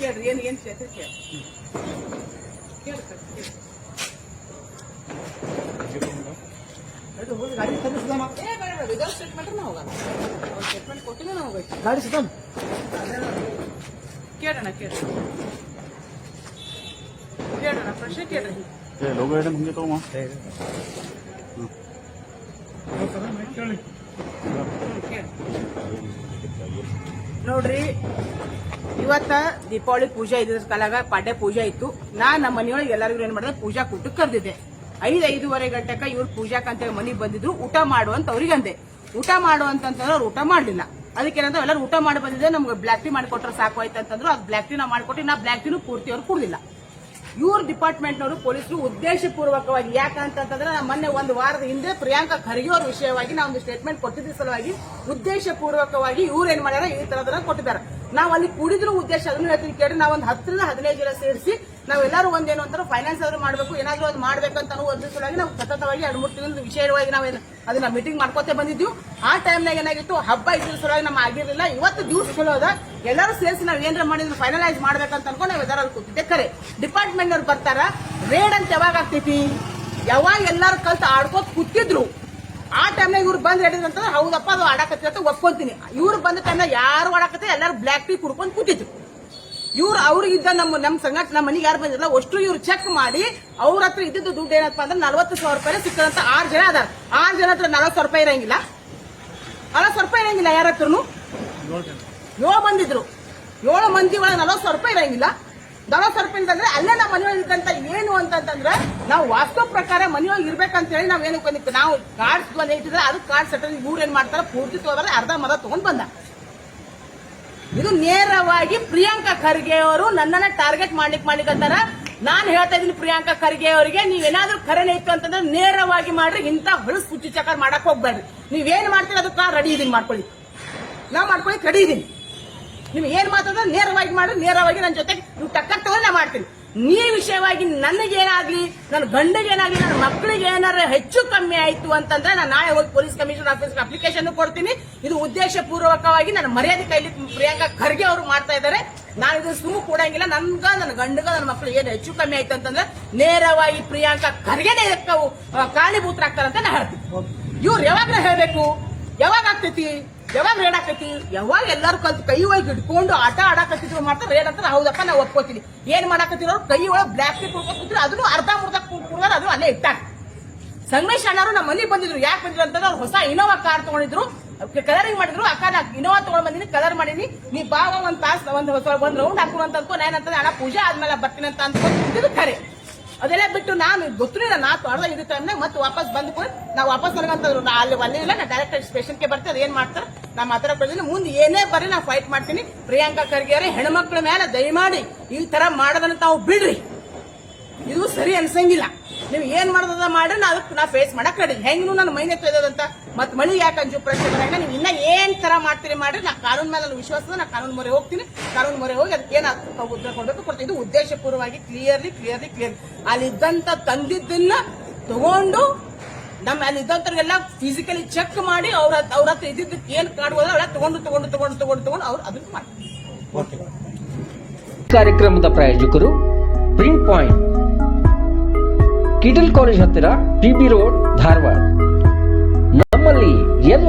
ಕೇಳ್ರಿ ಏನು ಏನು ಕೇಳ್ರಿ. ಕೇಳಿ ಗಾಡಿ ತಂದಿಸ್ದಮ್ಮ ಏ ಬೇಡ ಬೇಡ ವಿದೌಟ್ ಸ್ಟೇಟ್ಮೆಂಟ್ ನಾವು ಹೋಗಲ್ಲ. ಅವ್ರು ಸ್ಟೇಟ್ಮೆಂಟ್ ಕೊಟ್ಟಿಲ್ಲ ನಾವು ಗಾಡಿ ಕೇಳೋಣ ಕೇಳಿ ಕೇಳೋಣ ಪ್ರಶ್ನೆ ಕೇಳ್ರಿ. ಏ ಲೋಗೋ ತಗೋಮ ನೋಡ್ರಿ ಇವತ್ತ ದೀಪಾವಳಿ ಪೂಜೆ ಇದ್ರ ಕಾಲಾಗ ಪಾಡ್ಯ ಪೂಜೆ ಇತ್ತು. ನಾ ನಮ್ಮ ಮನೆಯೊಳಗೆ ಎಲ್ಲರಿಗೂ ಏನ್ ಮಾಡಿದೆ? ಪೂಜಾ ಕೂಟಕ್ಕೆ ಕರೆದಿದ್ದೆ. ಐದು, ಐದೂವರೆ ಗಂಟೆಕ ಇವ್ರು ಪೂಜಾಕ್ ಮನೆಗೆ ಬಂದಿದ್ರು. ಊಟ ಮಾಡು ಅಂತ ಅವ್ರಿಗೆ ಅಂದೆ ಊಟ ಮಾಡು ಅಂತಂತಂದ್ರೆ ಅವ್ರು ಊಟ ಮಾಡಲಿಲ್ಲ. ಅದಕ್ಕೇನಂದ್ರೆ ಎಲ್ಲರೂ ಊಟ ಮಾಡಿ ಬಂದಿದೆ ನಮ್ಗೆ ಬ್ಲಾಕ್ ಟೀ ಮಾಡಿಕೊಟ್ರೆ ಸಾಕು ಆಯ್ತು ಅಂತಂದ್ರು. ಅದು ಬ್ಲಾಕ್ ಟೀ ನಾ ಮಾಡಿಕೊಟ್ಟು ನಾ ಬ್ಲಾಕ್ ಟೀನು ಪೂರ್ತಿ ಅವ್ರು ಕುಡ್ದಿಲ್ಲ. ಇವ್ರ ಡಿಪಾರ್ಟ್ಮೆಂಟ್ನವರು ಪೊಲೀಸರು ಉದ್ದೇಶಪೂರ್ವಕವಾಗಿ ಯಾಕಂತಂದ್ರೆ ನಾ ಮೊನ್ನೆ ಒಂದು ವಾರದ ಹಿಂದೆ ಪ್ರಿಯಾಂಕಾ ಖರ್ಗೆ ಅವ್ರ ವಿಷಯವಾಗಿ ನಾವು ಒಂದು ಸ್ಟೇಟ್ಮೆಂಟ್ ಕೊಟ್ಟಿದ್ದ ಸಲುವಾಗಿ ಉದ್ದೇಶಪೂರ್ವಕವಾಗಿ ಇವ್ರು ಏನ್ ಮಾಡ್ಯಾರ ಈ ತರದನ್ನ ಕೊಟ್ಟಿದ್ದಾರೆ. ನಾವು ಅಲ್ಲಿ ಕೂಡಿದ್ರು ಉದ್ದೇಶ ಅದನ್ನು ಹೇಳ್ತೀನಿ ಕೇಳಿ ನಾವು ಒಂದು ಹತ್ತರಿಂದ ಹದಿನೈದು ಜನ ಸೇರಿಸಿ ನಾವೆಲ್ಲರೂ ಒಂದೇನು ಅಂತಾರೆ ಫೈನಾನ್ಸ್ ಆದ್ರೂ ಮಾಡಬೇಕು, ಏನಾದ್ರೂ ಅದು ಮಾಡ್ಬೇಕಂತ ಅನ್ನೋ ನಾವು ಸತತವಾಗಿ ಎರಡು ಮೂರು ತಿಂಗಳ ವಿಷಯವಾಗಿ ನಾವು ಅದನ್ನ ಮೀಟಿಂಗ್ ಮಾಡ್ಕೋತೆ ಬಂದಿದ್ವಿ. ಆ ಟೈಮ್ನಾಗ ಏನಾಗಿತ್ತು, ಹಬ್ಬ ಇದ್ರ ಸಲುವಾಗಿ ನಮ್ಮ ಆಗಿರಲಿಲ್ಲ, ಇವತ್ತು ದಿವಸ ಚಲೋ ಅದ. ಎಲ್ಲರೂ ಸೇರಿಸಿ ನಾವು ಏನಾರ ಮಾಡಿದ್ರು ಫೈನಲೈಸ್ ಮಾಡ್ಬೇಕಂತ ಅನ್ಕೊಂಡು ನಾವು ಎಲ್ಲರೂ ಕೂತಿದ್ದೆ. ಕರೆ ಡಿಪಾರ್ಟ್ಮೆಂಟ್ ಅವ್ರು ಬರ್ತಾರ ರೇಡ್ ಅಂತ ಯಾವಾಗ ಆಗ್ತೈತಿ? ಯಾವಾಗ ಎಲ್ಲರೂ ಕಲ್ತು ಆಡ್ಕೋತ ಕೂತಿದ್ರು? ಆ ಟೈಮ್ನಾಗ ಇವ್ರು ಬಂದ್ ಹೇಳಿದ್ರಂತ ಹೌದಪ್ಪ ಅದು ಆಡಾಕತ್ತಿ ಅಂತ ಒಪ್ಕೊಂತೀನಿ. ಇವ್ರು ಬಂದ ಟೈಮ್ನಾಗ ಯಾರು ಆಡಾಕತ್ತೆ ಎಲ್ಲರೂ ಬ್ಲ್ಯಾಕ್ ಟೀ ಕುಡ್ಕೊಂಡು ಕೂತಿದ್ರು. ಇವ್ರು ಅವ್ರಿಗಿದ್ದ ನಮ್ಮ ನಮ್ಮ ಸಂಘಟ ನಮ್ಮ ಮನೆಗೆ ಯಾರು ಬಂದಿರಲ್ಲ ಅಷ್ಟು ಇವ್ರು ಚೆಕ್ ಮಾಡಿ ಅವ್ರ ಹತ್ರ ಇದ್ದಿದ್ದು ದುಡ್ಡು ಏನಪ್ಪ ಅಂದ್ರೆ ನಲವತ್ತು ಸಾವಿರ ರೂಪಾಯಿ ಸಿಕ್ಕದಂತ ಆರು ಜನ ಅದಾರ. ಆರು ಜನ ಹತ್ರ ನಲವತ್ತು ಸಾವಿರ ರೂಪಾಯಿ ಇರಂಗಿಲ್ಲ. ನಲವತ್ತು ಸಾವಿರ ರೂಪಾಯಿ ಇರಂಗಿಲ್ಲ ಯಾರ ಹತ್ರನು? ಏಳು ಬಂದಿದ್ರು. ಏಳು ಮಂದಿ ಒಳಗೆ ನಲವತ್ತು ಸಾವಿರ ರೂಪಾಯಿ ಇರಂಗಿಲ್ಲ. ಸಾವಿರ ರೂಪಾಯಿ ಅಂತಂದ್ರೆ ಅಲ್ಲೇ ನಮ್ಮ ಮನೆಯೊಳಗೆ ಇದ್ದಂತ ಏನು ಅಂತಂದ್ರೆ ನಾವು ವಾಸ್ತವ ಪ್ರಕಾರ ಮನೆಯೊಳಗೆ ಇರ್ಬೇಕಂತ ಹೇಳಿ ನಾವ್ ಏನಕ್ಕೆ ಬಂದಿತ್ತು ನಾವು ಕಾರ್ಡ್ಸ್ ಬಂದ ಇಟ್ಟಿದ್ರೆ ಅದು ಕಾರ್ಡ್ ಸೆಟಲ್ ಇವ್ರು ಏನ್ ಮಾಡ್ತಾರೆ? ಪೂರ್ತಿ ತಗೋದ್ರೆ ಅರ್ಧ ಮರ ತಗೊಂಡ್ ಬಂದ. ಇದು ನೇರವಾಗಿ ಪ್ರಿಯಾಂಕಾ ಖರ್ಗೆ ಅವರು ನನ್ನನ್ನ ಟಾರ್ಗೆಟ್ ಮಾಡ್ಲಿಕ್ಕೆ ಅಂತಾರ ನಾನು ಹೇಳ್ತಾ ಇದ್ದೀನಿ ಪ್ರಿಯಾಂಕಾ ಖರ್ಗೆ ಅವರಿಗೆ ನೀವೇನಾದ್ರೂ ಕರೆನೇ ಇತ್ತು ಅಂತಂದ್ರೆ ನೇರವಾಗಿ ಮಾಡ್ರಿ, ಇಂಥ ಹೊಳಸ್ ಪುಚ್ಚಿ ಚಕರ್ ಮಾಡಕ್ ಹೋಗ್ಬೇಡ್ರಿ. ನೀವೇನ್ ಮಾಡ್ತೀರಿ ಅದಕ್ಕೆ ರೆಡಿ ಇದೀನಿ, ಮಾಡ್ಕೊಳ್ಳಿ. ನಾ ಮಾಡ್ಕೊಳ್ಳಿ ರೆಡಿ ಇದೀನಿ. ನೀವು ಏನ್ ಮಾತಾಡೋ ನೇರವಾಗಿ ಮಾಡಿ, ನೇರವಾಗಿ ನನ್ನ ಜೊತೆ ನೀವು ಟಕ್ಕರ್ ನಾ ಮಾಡ್ತೀನಿ. ನೀ ವಿಷಯವಾಗಿ ನನಗೇನಾಗ್ಲಿ ನನ್ನ ಗಂಡಗೇನಾಗ್ಲಿ ನನ್ನ ಮಕ್ಕಳಿಗೆ ಏನಾರ ಹೆಚ್ಚು ಕಮ್ಮಿ ಆಯ್ತು ಅಂತಂದ್ರೆ ನಾನು ನಾಳೆ ಹೋಗಿ ಪೊಲೀಸ್ ಕಮಿಷನರ್ ಆಫೀಸ್ಗೆ ಅಪ್ಲಿಕೇಶನ್ ಕೊಡ್ತೀನಿ. ಇದು ಉದ್ದೇಶ ಪೂರ್ವಕವಾಗಿ ನನ್ನ ಮರ್ಯಾದೆ ಕೈಲಿ ಪ್ರಿಯಾಂಕಾ ಖರ್ಗೆ ಅವರು ಮಾಡ್ತಾ ಇದ್ದಾರೆ. ನಾನು ಇದು ಸುಮ್ಮನೆ ಕೊಡಂಗಿಲ್ಲ. ನನ್ಗ, ನನ್ನ ಗಂಡಗ, ನನ್ನ ಮಕ್ಕಳು ಏನು ಹೆಚ್ಚು ಕಮ್ಮಿ ಆಯ್ತು ಅಂತಂದ್ರೆ ನೇರವಾಗಿ ಪ್ರಿಯಾಂಕಾ ಖರ್ಗೆನೇ ಕಾರಣೀಭೂತರಾಗ್ತಾರಂತ ನಾ ಹೇಳ್ತೀನಿ. ಇವ್ರು ಯಾವಾಗ ಹೇಳಬೇಕು, ಯಾವಾಗ ಆಗ್ತೈತಿ? ಯಾವಾಗ ರೇಡ್ ಆಕೈತಿ? ಯಾವಾಗ ಎಲ್ಲಾರು ಕಲ್ತು ಕೈ ಒಳಗೆ ಹಿಡ್ಕೊಂಡು ಆಟ ಆಡಾಕತ್ತಿದ್ರು ಮಾಡ್ತಾರೆ ರೇಡ್ ಅಂತ ಹೌದಪ್ಪ ನಾವು ಒಪ್ಕೋತೀನಿ ಏನ್ ಮಾಡಾಕತ್ತಿರೋ ಕೈ ಒಳಗೆ ಬ್ಲಾಕ್ ಟೀ ಕುಡ್ಕೊತಿದ್ರು ಅದನ್ನು ಅರ್ಧ ಮುರ್ಧ ಕುಡ್ದಾರ ಅದು ಅಲ್ಲೇ ಇಟ್ಟ ಸಂಗಮೇಶ್ ಅಣ್ಣರು ನಮ್ಮ ಮನೆಗೆ ಬಂದಿದ್ರು. ಯಾಕೆ ಬಂದಿದ್ರು ಅಂತಂದ್ರೆ ಅವ್ರು ಹೊಸ ಇನೋವಾ ಕಾರ್ ತಗೊಂಡಿದ್ರು. ಕಲರಿಂಗ್ ಮಾಡಿದ್ರು. ಅಕ್ಕ ನಾ ಇನೋವಾ ತಗೊಂಡ್ ಬಂದಿನಿ ಕಲರ್ ಮಾಡೀನಿ. ನೀ ಬಾವ ಒಂದ್ ತಾಸ್, ಒಂದ್ ಒಂದ್ ರೌಂಡ್ ಹಾಕೊಂಡು ಅಂತ ಅನ್ಕೋ, ನಾನು ಅಂತಂದ್ರೆ ಅಣ್ಣ, ಪೂಜೆ ಆದ್ಮೇಲೆ ಬರ್ತೀನಿ ಅಂತ ಅನ್ಕೊಂಡು ಕರೆ ಅದೆಲ್ಲ ಬಿಟ್ಟು ನಾನು ಗೊತ್ತಿಲ್ಲ ನಾ ಅರ್ಧ ಇದು ಟೈಮ್ನಾಗ ಮತ್ತೆ ವಾಪಸ್ ಬಂದ್ಕೊಂಡು ನಾವು ವಾಪಸ್ ನನಗಂತಂದ್ರು ನಾ ಅಲ್ಲಿ ಬಂದಿಲ್ಲ ನಾ ಡೈರೆಕ್ಟ್ ಸ್ಟೇಷನ್ಗೆ ಬರ್ತೀನಿ ಏನು ಮಾಡ್ತಾರೆ? ನಾ ಮಾತಾಡೋದಿಲ್ಲ ಮುಂದೆ ಏನೇ ಬರ್ರಿ ನಾ ಫೈಟ್ ಮಾಡ್ತೀನಿ. ಪ್ರಿಯಾಂಕಾ ಖರ್ಗೆ ಅವರೇ ಹೆಣ್ಮಕ್ಳ ಮೇಲೆ ದಯಮಾಡಿ ಈ ತರ ಮಾಡೋದನ್ನ ತಾವು ಬಿಡ್ರಿ. ಇದು ಸರಿ ಅನ್ಸಂಗಿಲ್ಲ. ನೀವು ಏನ್ ಮಾಡೋದ ಮಾಡ್ರಿ ನಾ ಅದಕ್ಕೆ ನಾ ಫೇಸ್ ಮಾಡಕ್ ರೆಡಿ ಹೆಂಗೂ ನನ್ನ ಮೈನೆ ತೊಯ್ದಂತ ಮತ್ ಮಳಿ ಯಾಕೆ ಅಂಜು ಪ್ರಶ್ನೆ ಬರಂಗ ನೀವು ಇನ್ನ ಏನ್ ತರ ಮಾಡ್ತೀರಿ ಮಾಡ್ರಿ. ನಾ ಕಾನೂನ್ ಮೇಲೆ ವಿಶ್ವಾಸದ ವಿಶ್ವಾಸ ನಾ ಕಾನೂನು ಮೊರೆ ಹೋಗ್ತೀನಿ. ಕಾನೂನು ಮೊರೆ ಹೋಗಿ ಅದಕ್ಕೆ ಏನ್ ಉತ್ತರ ಕೊಡಬೇಕು ಕೊಡ್ತೀನಿ. ಇದು ಉದ್ದೇಶಪೂರ್ವವಾಗಿ ಕ್ಲಿಯರ್ಲಿ ಕ್ಲಿಯರ್ಲಿ ಕ್ಲಿಯರ್ ಅಲ್ಲಿದ್ದಂತ ತಂದಿದ್ದನ್ನ ತಗೊಂಡು ನಮ್ಮ ಅಲ್ಲಿ ಇದ್ದಂತವ್ರಿಗೆಲ್ಲ ಫಿಸಿಕಲಿ ಚೆಕ್ ಮಾಡಿ ಅವ್ರ ಅವ್ರ ಹತ್ರ ಇದ್ದಿದ್ದಕ್ಕೆ ಏನ್ ಕಾಡ್ಬೋದ ಅವಳ ತಗೊಂಡು ತಗೊಂಡು ತಗೊಂಡು ತಗೊಂಡು ತಗೊಂಡು ಅವ್ರು ಅದನ್ನ ಮಾಡ್ತಾರೆ. ಓಕೆ ಕಾರ್ಯಕ್ರಮದ ಪ್ರಾಯೋಜಕರು ಪ್ರಿಂಟ್ ಪಾಯಿಂಟ್ ಕಿಟಲ್ ಕಾಲೇಜ್ ಹತ್ತಿರ ಟಿಬಿ ರೋಡ್ road.